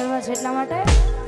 કરવા છે એટલા માટે.